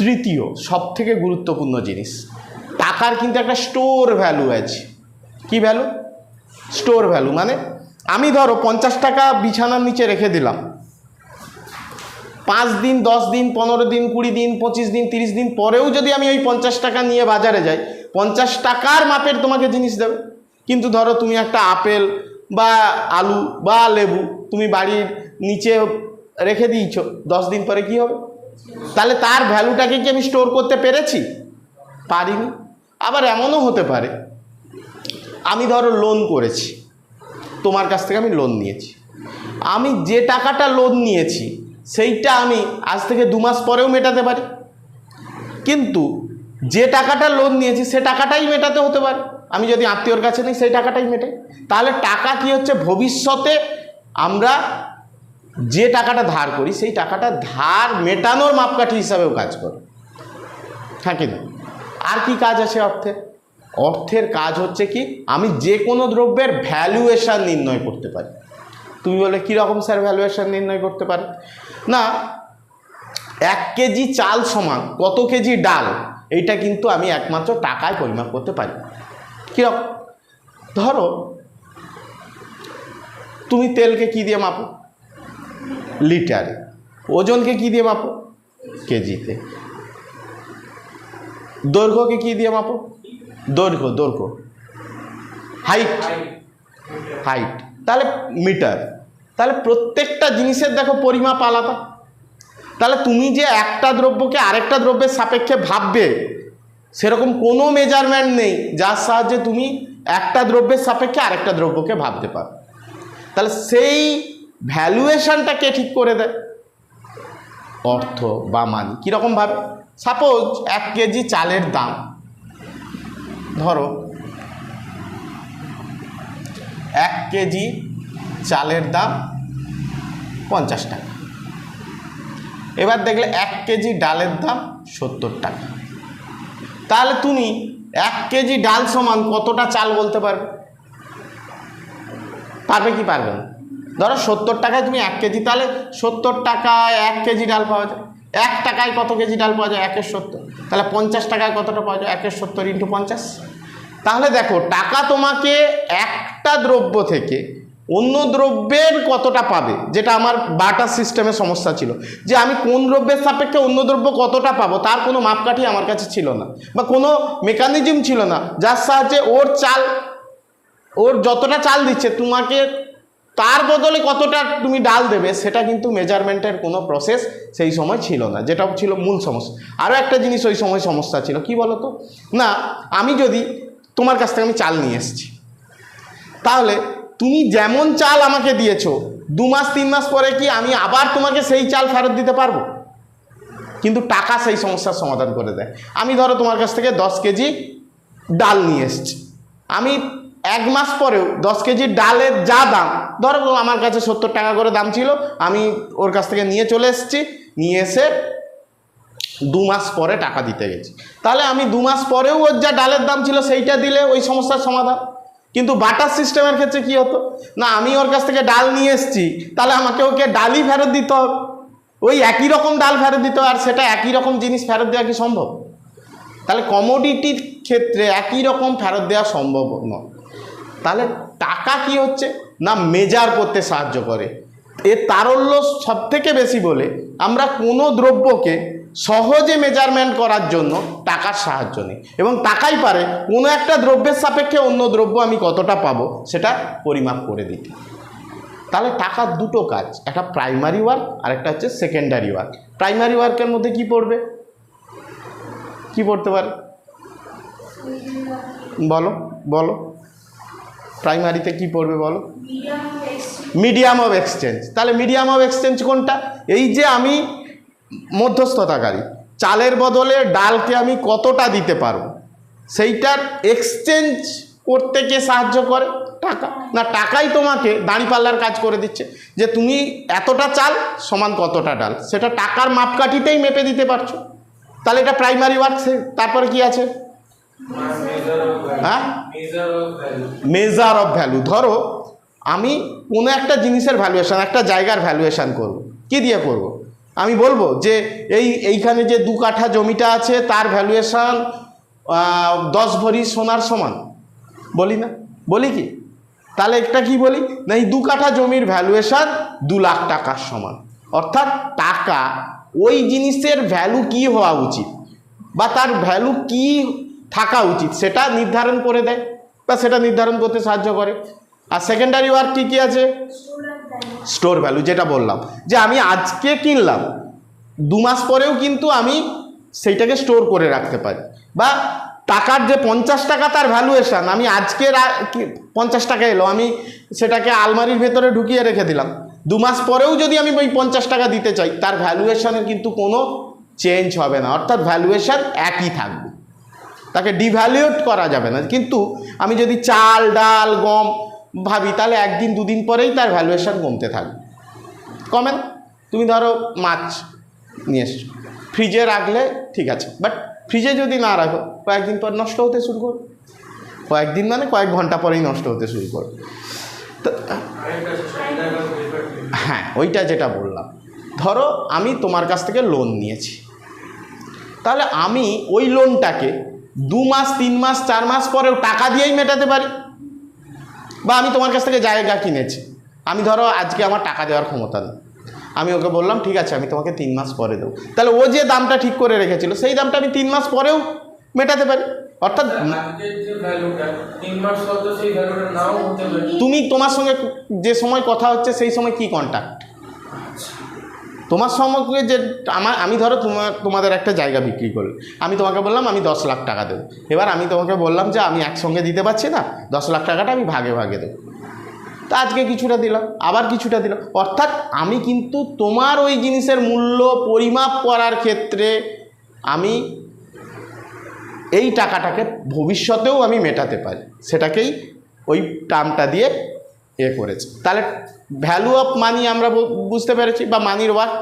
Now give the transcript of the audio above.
তৃতীয় সব থেকে গুরুত্বপূর্ণ জিনিস, টাকার কিন্তু একটা স্টোর ভ্যালু আছে। কি ভ্যালু স্টোর ভ্যালু মানে আমি ধরো পঞ্চাশ টাকা বিছানার নিচে রেখে দিলাম। পাঁচ দিন, দশ দিন, পনেরো দিন, কুড়ি দিন, পঁচিশ দিন, তিরিশ দিন পরেও যদি আমি ওই পঞ্চাশ টাকা নিয়ে বাজারে যাই, পঞ্চাশ টাকার মাপের তোমাকে জিনিস দেবে। কিন্তু ধরো তুমি একটা আপেল বা আলু বা লেবু তুমি বাড়ির নিচে রেখে দিয়েছ, দশ দিন পরে কি হবে? তাহলে তার ভ্যালুটাকে কি আমি স্টোর করতে পেরেছি? পারিনি। আবার এমনও হতে পারে, আমি ধরো লোন করেছি, তোমার কাছ থেকে আমি লোন নিয়েছি। আমি যে টাকাটা লোন নিয়েছি, সেইটা আমি আজ থেকে দু মাস পরেও মেটাতে পারি। কিন্তু যে টাকাটা লোন নিয়েছি, সে টাকাটাই মেটাতে হতে পারে। আমি যদি আত্মীয়র কাছে নিই, সেই টাকাটাই মেটাই। তাহলে টাকা কি হচ্ছে? ভবিষ্যতে আমরা যে টাকাটা ধার করি, সেই টাকাটা ধার মেটানোর মাপকাঠি হিসাবেও কাজ করে। হ্যাঁ না? আর কি কাজ আছে অর্থের? অর্থের কাজ হচ্ছে কি, আমি যে কোনো দ্রব্যের ভ্যালুয়েশান নির্ণয় করতে পারি। তুমি বলে কীরকম স্যার ভ্যালুয়েশান নির্ণয় করতে পারে? না, এক কেজি চাল সমান কত কেজি ডাল, এইটা কিন্তু আমি একমাত্র টাকায় পরিমাপ করতে পারি। কীরকম ধরো, তুমি তেলকে কি দিয়ে মাপো? লিটারে। ওজনকে কি দিয়ে মাপো? কেজিতে। দৈর্ঘ্যকে কি দিয়ে মাপো? দৈর্ঘ্য দৈর্ঘ্য। হাইট হাইট তাহলে মিটার তাহলে প্রত্যেকটা জিনিসের দেখো পরিমাপ আলাদা। তাহলে তুমি যে একটা দ্রব্যকে আরেকটা দ্রব্যের সাপেক্ষে ভাববে, সেরকম কোনো মেজারমেন্ট নেই, যার সাহায্যে তুমি একটা দ্রব্যের সাপেক্ষে আরেকটা দ্রব্যকে ভাবতে পারো। তাহলে সেই ভ্যালুয়েশনটা কে ঠিক করে দেয়? অর্থ বা মানি কীরকমভাবে সাপোজ এক কেজি চালের দাম। ধরো, এক কেজি চালের দাম পঞ্চাশ টাকা। এবার দেখলে এক কেজি ডালের দাম সত্তর টাকা। তাহলে তুমি এক কেজি ডাল সমান কতটা চাল বলতে পারবে? পারবে কি পারবে না? ধরো সত্তর টাকায় তুমি এক কেজি, তাহলে সত্তর টাকায় এক কেজি ডাল পাওয়া যায়। এক টাকায় কত কেজি ডাল পাওয়া যায়? একের সত্তর। তাহলে পঞ্চাশ টাকায় কতটা পাওয়া যায়? একের সত্তর ইন্টু পঞ্চাশ। তাহলে দেখো, টাকা তোমাকে একটা দ্রব্য থেকে অন্য দ্রব্যের কতটা পাবে? যেটা আমার বাটার সিস্টেমে সমস্যা ছিল। যে আমি কোন দ্রব্যের সাপেক্ষে অন্য দ্রব্য কতটা পাবো, তার কোনো মাপকাঠি আমার কাছে ছিল না। বা কোনো মেকানিজম ছিল না, যার সাহায্যে ওর চাল, ওর যতটা চাল দিচ্ছে, তোমাকে তার বদলে কতটা তুমি ডাল দেবে, সেটা কিন্তু মেজারমেন্টের কোনো প্রসেস সেই সময় ছিল না, যেটা ছিল মূল সমস্যা। আরও একটা জিনিস ওই সময় সমস্যা ছিল, কি বলো তো না, আমি যদি তোমার কাছ থেকে আমি চাল নিয়ে এসেছি, তাহলে তুমি যেমন চাল আমাকে দিয়েছ, দু মাস, তিন মাস পরে কি আমি আবার তোমাকে সেই চাল ফেরত দিতে পারব? কিন্তু টাকা সেই সমস্যার সমাধান করে দেয়। আমি ধরো তোমার কাছ থেকে দশ কেজি ডাল নিয়ে এসেছি। আমি এক মাস পরেও দশ কেজি ডালের যা দাম, ধরো আমার কাছে সত্তর টাকা করে দাম ছিল, আমি ওর কাছ থেকে নিয়ে চলে এসেছি, নিয়ে এসে দু মাস পরে টাকা দিতে গেছি। তাহলে আমি দু মাস পরেও ওর যা ডালের দাম ছিল সেইটা দিলে ওই সমস্যার সমাধান। কিন্তু বাটার সিস্টেমের ক্ষেত্রে কি হতো? না, আমি ওর কাছ থেকে ডাল নিয়ে এসেছি, তাহলে আমাকে ওকে ডালই ফেরত দিতে হবে। ওই একই রকম ডাল ফেরত দিতে আর সেটা একই রকম জিনিস ফেরত দেওয়া কি সম্ভব? তাহলে কমোডিটির ক্ষেত্রে একই রকম ফেরত দেওয়া সম্ভব নয়। তাহলে টাকা কি হচ্ছে? না মেজার করতে সাহায্য করে। এর তারল্য সব থেকে বেশি বলে আমরা কোনো দ্রব্যকে সহজে মেজারমেন্ট করার জন্য টাকার সাহায্য নিই। এবং টাকাই পারে, কোনো একটা দ্রব্যের সাপেক্ষে অন্য দ্রব্য আমি কতটা পাবো সেটা পরিমাপ করে দিতে। তাহলে টাকার দুটো কাজ, একটা প্রাইমারি ওয়ার্ক আর একটা হচ্ছে সেকেন্ডারি ওয়ার্ক প্রাইমারি ওয়ার্কের মধ্যে কি পড়বে? কি পড়তে পারে? বলো বলো। প্রাইমারিতে কি পড়বে বলো? মিডিয়াম অফ এক্সচেঞ্জ তাহলে মিডিয়াম অফ এক্সচেঞ্জ কোনটা? এই যে আমি মধ্যস্থতাকারী, চালের বদলে ডালকে আমি কতটা দিতে পারব? সেইটার এক্সচেঞ্জ করতে কে সাহায্য করে? টাকা। না, টাকাই তোমাকে দাঁড়িপাল্লার কাজ করে দিচ্ছে যে তুমি এতটা চাল সমান কতটা ডাল। সেটা টাকার মাপকাঠিতেই মেপে দিতে পারছ। তাহলে এটা প্রাইমারি ওয়ার্ক তারপরে কি আছে? হ্যাঁ? মেজার অফ ভ্যালু ধরো, আমি কোনো একটা জিনিসের ভ্যালুয়েশান একটা জায়গার ভ্যালুয়েশান করব। কি দিয়ে করব? আমি বলব যে এই, এইখানে যে দু কাঠা জমিটা আছে, তার ভ্যালুয়েশান দশ ভরি সোনার সমান। বলি না? বলি কি? তাহলে একটা কি বলি? না, এই দু কাঠা জমির ভ্যালুয়েশান দু লাখ টাকার সমান। অর্থাৎ টাকা, ওই জিনিসের ভ্যালু কি হওয়া উচিত? বা তার ভ্যালু কি থাকা উচিত। সেটা নির্ধারণ করে দেয় বা সেটা নির্ধারণ করতে সাহায্য করে। আর সেকেন্ডারি ওয়ার্ক কী কী আছে? স্টোর ভ্যালু যেটা বললাম। যে আমি আজকে কিনলাম, দু মাস পরেও কিন্তু আমি সেইটাকে স্টোর করে রাখতে পারি। বা টাকার যে পঞ্চাশ টাকা তার ভ্যালুয়েশান আমি আজকে পঞ্চাশ টাকা এলো, আমি সেটাকে আলমারির ভেতরে ঢুকিয়ে রেখে দিলাম। দু মাস পরেও যদি আমি ওই পঞ্চাশ টাকা দিতে চাই, তার ভ্যালুয়েশনের কিন্তু কোনো চেঞ্জ হবে না। অর্থাৎ ভ্যালুয়েশান একই থাকবে। তাকে ডিভ্যালুয়েট করা যাবে না। কিন্তু আমি যদি চাল, ডাল, গম ভাবি, তাহলে একদিন, দুদিন পরেই তার ভ্যালুয়েশান কমতে থাকবে। কমে না তুমি ধরো মাছ নিয়ে এসছো। ফ্রিজে রাখলে ঠিক আছে বাট ফ্রিজে যদি না রাখো, কয়েকদিন পর নষ্ট হতে শুরু করবে কয়েকদিন মানে কয়েক ঘণ্টা পরেই নষ্ট হতে শুরু করবে তো হ্যাঁ ওইটা যেটা বললাম। ধরো আমি তোমার কাছ থেকে লোন নিয়েছি। তাহলে আমি ওই লোনটাকে দু মাস তিন মাস চার মাস পরেও টাকা দিয়েই মেটাতে পারি। বা আমি তোমার কাছ থেকে জায়গা কিনেছি। আমি ধরো আজকে আমার টাকা দেওয়ার ক্ষমতা নেই। আমি ওকে বললাম ঠিক আছে আমি তোমাকে তিন মাস পরে দেবো। তাহলে ও যে দামটা ঠিক করে রেখেছিল সেই দামটা আমি তিন মাস পরেও মেটাতে পারি। অর্থাৎ তুমি তোমার সঙ্গে যে সময় কথা হচ্ছে সেই সময় কি কন্ট্যাক্ট তোমার সঙ্গে যে আমার, আমি ধরো তোমার, তোমাদের একটা জায়গা বিক্রি করলে আমি তোমাকে বললাম, আমি দশ লাখ টাকা দেবো। এবার আমি তোমাকে বললাম যে, আমি একসঙ্গে দিতে পারছি না, দশ লাখ টাকাটা আমি ভাগে ভাগে দেবো। তা আজকে কিছুটা দিলাম, আবার কিছুটা দিলাম। অর্থাৎ আমি কিন্তু তোমার ওই জিনিসের মূল্য পরিমাপ করার ক্ষেত্রে আমি এই টাকাটাকে ভবিষ্যতেও আমি মেটাতে পারি। সেটাকেই ওই টার্মটা দিয়ে এ করেছে। তাহলে ভ্যালু অফ মানি আমরা বুঝতে পেরেছি বা মানির ওয়ার্ক